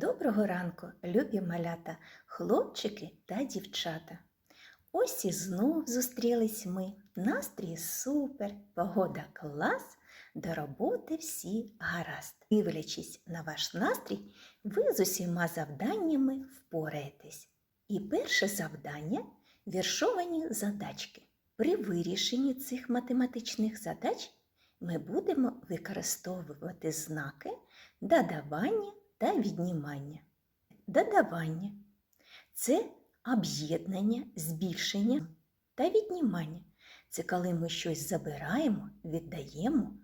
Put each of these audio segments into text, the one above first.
Доброго ранку, любі малята, хлопчики та дівчата. Ось і знов зустрілись ми. Настрій супер, погода клас, до роботи всі гаразд. Дивлячись на ваш настрій, ви з усіма завданнями впораєтесь. І перше завдання віршовані задачки. При вирішенні цих математичних задач ми будемо використовувати знаки додавання та віднімання. Додавання це об'єднання, збільшення та віднімання. Це коли ми щось забираємо, віддаємо,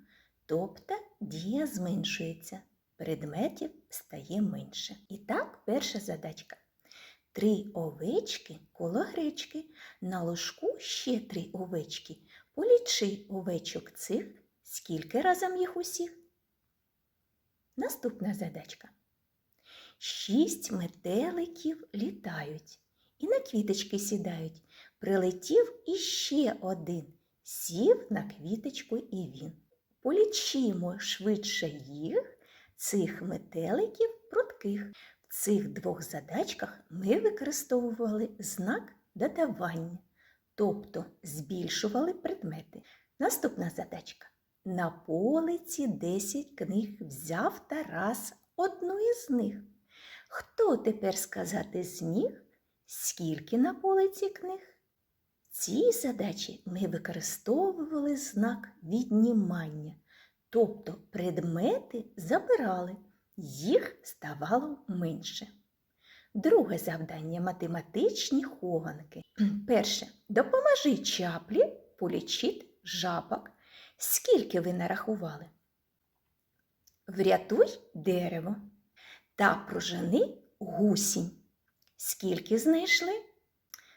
тобто дія зменшується, предметів стає менше. І так, перша задачка. Три овечки коло гречки, на ложку ще три овечки. Полічи овечок цих, скільки разом їх усіх. Наступна задачка. Шість метеликів літають і на квіточки сідають. Прилетів іще один, сів на квіточку і він. Полічимо швидше їх, цих метеликів прутких. В цих двох задачках ми використовували знак додавання, тобто збільшували предмети. Наступна задачка. На полиці 10 книг взяв Тарас одну із них. Хто тепер сказати зміг, скільки на полиці книг? Цій задачі ми використовували знак віднімання, тобто предмети забирали, їх ставало менше. Друге завдання математичні хованки. Перше. Допоможи чаплі полічити жабок. Скільки ви нарахували? Врятуй дерево та прожени гусінь. Скільки знайшли?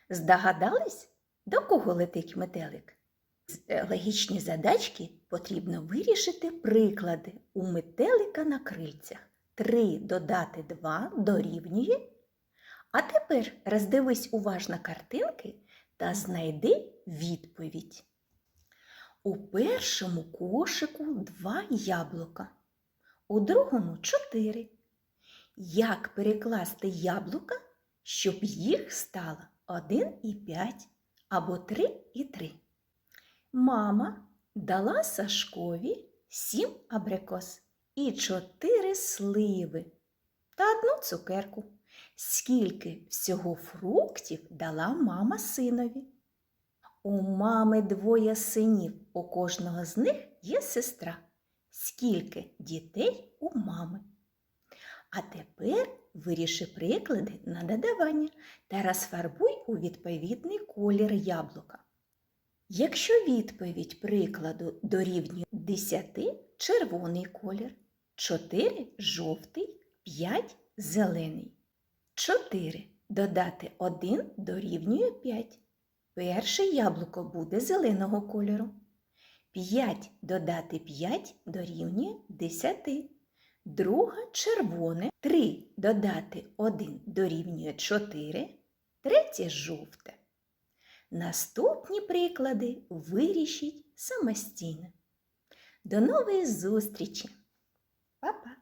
Здогадались, до кого летить метелик? Е, Логічні задачки потрібно вирішити приклади у метелика на крильцях. 3 додати 2 дорівнює. А тепер роздивись уважно картинки та знайди відповідь. У першому кошику два яблука, у другому чотири. Як перекласти яблука, щоб їх стало 1 і 5 або 3 і 3? Мама дала Сашкові 7 абрикос і 4 сливи та одну цукерку. Скільки всього фруктів дала мама синові? У мами двоє синів, у кожного з них є сестра. Скільки дітей у мами? А тепер виріши приклади на додавання та розфарбуй у відповідний колір яблука. Якщо відповідь прикладу дорівнює 10 червоний колір, 4 жовтий, 5 зелений. 4 додати 1 дорівнює 5. Перше яблуко буде зеленого кольору. 5 додати 5 дорівнює 10. Друге червоне. 3 додати 1 дорівнює 4. Третє жовте. Наступні приклади вирішіть самостійно. До нової зустрічі! Па-па!